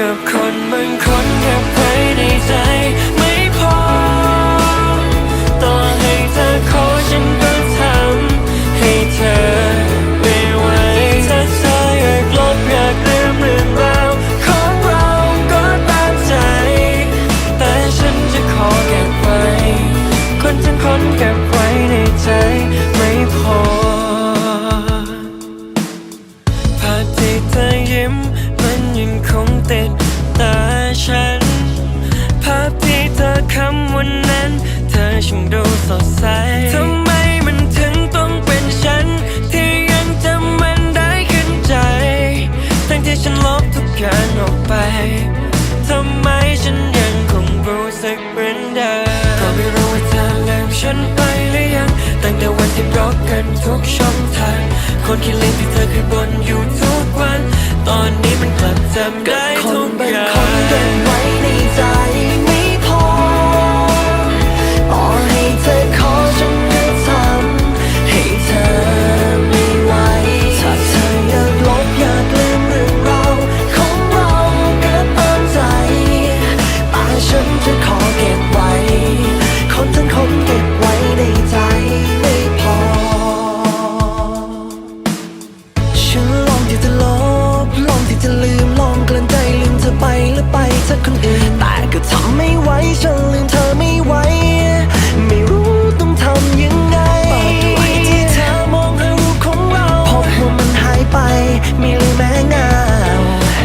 กับคนบางคนเก็บไว้ในใจ คำวันนั้น เธอช่างดูสดใสทำไมมันถึงต้องเป็นฉัน ที่ยังจำมันได้ขึ้นใจ ทั้งที่ฉันลบทุกอย่างออกไปทำไมฉันยังคงรู้สึกเหมือนเดิมก็ไม่รู้ว่าเธอลืมฉันไปหรือยัง ตั้งแต่วันที่บล็อกกันทุกช่องทาง คนคิดเล่นที่เธอเคยบ่นอยู่ทุกวัน ตอนนี้มันกลับจำได้ แล้วไปจากคนอื่นแต่ก็ทำไม่ไหวฉันลืมเธอไม่ไหวไม่รู้ต้องทำยังไงเปิดดูให้ที่เธอมองหารูปของเราพบว่ามันหายไป ไม่เหลือแม้เงา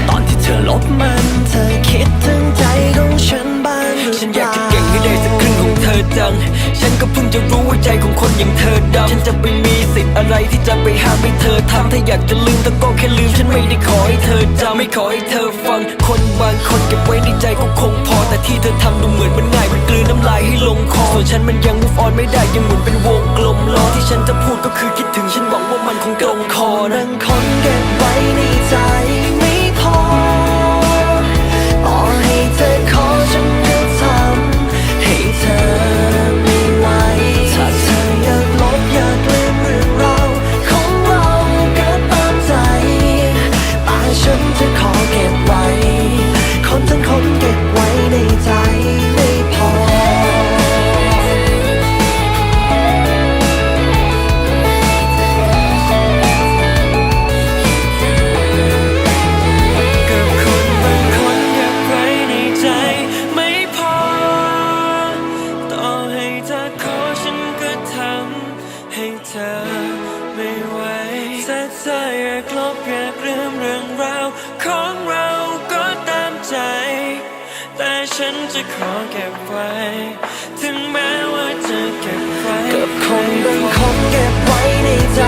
ตอนที่เธอลบมันเธอคิดถึงใจของฉันบ้างหรือฉันเปอยากล่าจะเก่งให้ได้สักครึ่งของเธอจัง ฉันก็เพิ่งจะรู้ว่าใจของคนอย่างเธอดำฉันจะไปมี สิทธิ์อะไรที่จะไปห้ามให้เธอทำถ้าอยากจะลืมแต่ก็แค่ลืมฉันไม่ได้ขอให้เธอจำไม่ขอให้เธอฟัง คนบางคนเก็บไว้ในใจก็คงพอ แต่ที่เธอทำดูเหมือนมันง่ายมันกลืนน้ำลายให้ลงคอส่วนฉันมันยัง move on ไม่ได้ยังหมุนเป็นวงกลมล้อที่ฉันจะพูดก็คือคิดถึงฉันหวังว่ามันคงตรงคอนั่งคนเก็บไว้ใน ไม่ไหวแท้ใจอยากลบอยากลืมเรื่องราวของเราก็ตามใจ แต่ฉันจะขอเก็บไว้ ถึงแม้ว่าจะเก็บไว้ก็คงต้องขอเก็บไว้ในใจ